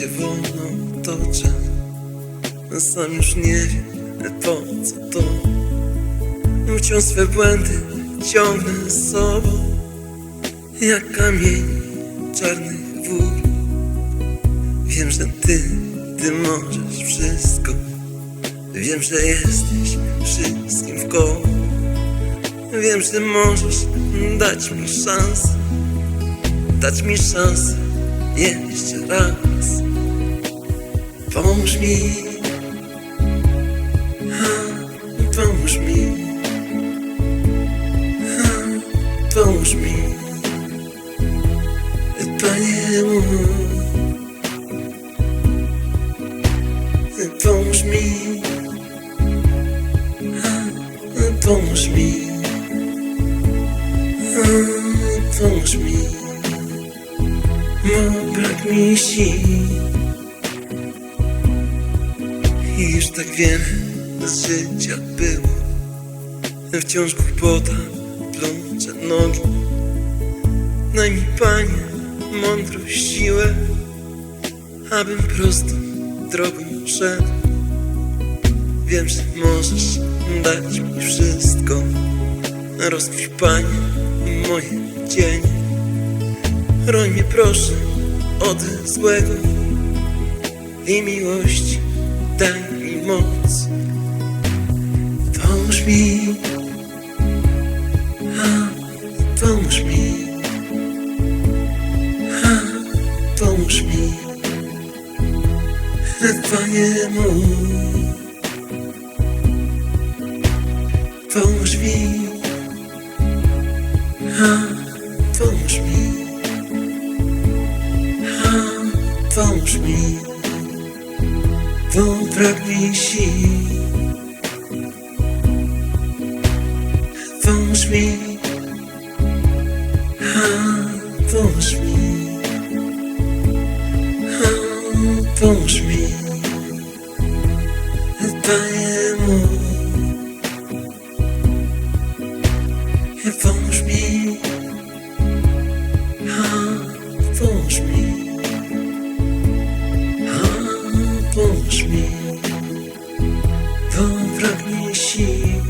się wolno toczę. Sam już nie wiem po co to. Wciąż swe błędy ciągnę z sobą. Jak kamień czarnych wór Wiem, że ty, ty możesz wszystko. Wiem, że jesteś wszystkim w koło. Wiem, że możesz dać mi szansę. Dać mi szansę jeszcze raz Pomóż mi. Pomóż mi. Pomóż mi. Panie mój Pomóż mi. Pomóż mi. Pomóż mi. Bo brak mi. sił I już tak wiele z życia było. Wciąż głupota plącze nogi. Daj mi Panie mądrość, siłę Abym prostą drogą szedł. Wiem, że możesz dać mi wszystko. Rozpuść Panie moje cienie. Chroń mnie proszę od złego I miłości daj mi moc. Pomóż mi. Ha, Pomóż mi. Ha, Pomóż mi. Panie mój Pomóż mi. Ha, Pomóż mi. Ha, Pomóż mi vão pra preencher. Vamos me, ah, vamos me, ah, vamos me Сон прогнищий